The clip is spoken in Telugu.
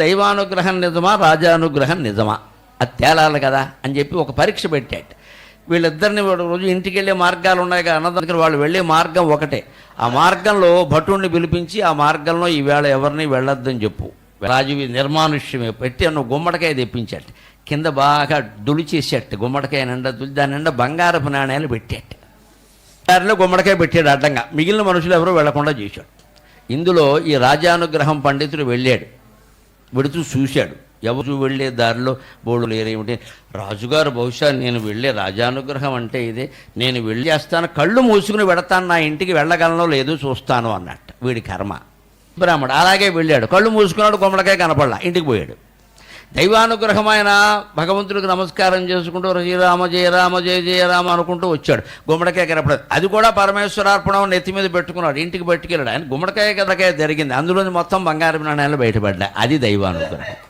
దైవానుగ్రహం నిజమా రాజానుగ్రహం నిజమా? అది తేలాలి కదా అని చెప్పి ఒక పరీక్ష పెట్టాడు. వీళ్ళిద్దరిని రోజు ఇంటికి వెళ్ళే మార్గాలు ఉన్నాయి కదా అన్నదానికి వాళ్ళు వెళ్ళే మార్గం ఒకటే. ఆ మార్గంలో భటుణ్ణి పిలిపించి ఆ మార్గంలో ఈవేళ ఎవరిని వెళ్ళొద్దని చెప్పు. రాజువి నిర్మానుష్యమే పెట్టి అన్న గుమ్మడికాయ తెప్పించాడు. కింద బాగా దులిచేసేట గుమ్మడికాయ నిండా దులి దాని నిండా బంగారపు నాణ్యాలు పెట్టాడు. దారిలో గుమ్మడికాయ పెట్టాడు అడ్డంగా. మిగిలిన మనుషులు ఎవరూ వెళ్ళకుండా చేశాడు. ఇందులో ఈ రాజానుగ్రహం పండితుడు వెళ్ళాడు. వెడుతూ చూశాడు. ఎవరు వెళ్ళే దారిలో బోళ్ళు లేరేమిటి రాజుగారు బహుశా నేను వెళ్ళే రాజానుగ్రహం అంటే ఇదే. నేను వెళ్ళి చేస్తాను కళ్ళు మూసుకుని వెడతాను నా ఇంటికి వెళ్ళగలనో లేదో చూస్తాను అన్నట్టు వీడి కర్మ. బ్రాహ్మడు అలాగే వెళ్ళాడు. కళ్ళు మూసుకున్నాడు గుమ్మడికాయ కనపడలా ఇంటికి పోయాడు. దైవానుగ్రహమైన భగవంతుడికి నమస్కారం చేసుకుంటూ శ్రీరామ జయ రామ జయ జయ రామ అనుకుంటూ వచ్చాడు. గుమ్మడికాయ కనపడదు. అది కూడా పరమేశ్వరార్పణం నెత్తి మీద పెట్టుకున్నాడు. ఇంటికి పెట్టుకెళ్ళాడు. ఆయన గుమ్మడికాయ కథకాయ జరిగింది. అందులోని మొత్తం బంగారం నాణ్యాలు బయటపడ్డాయి. అది దైవానుగ్రహం.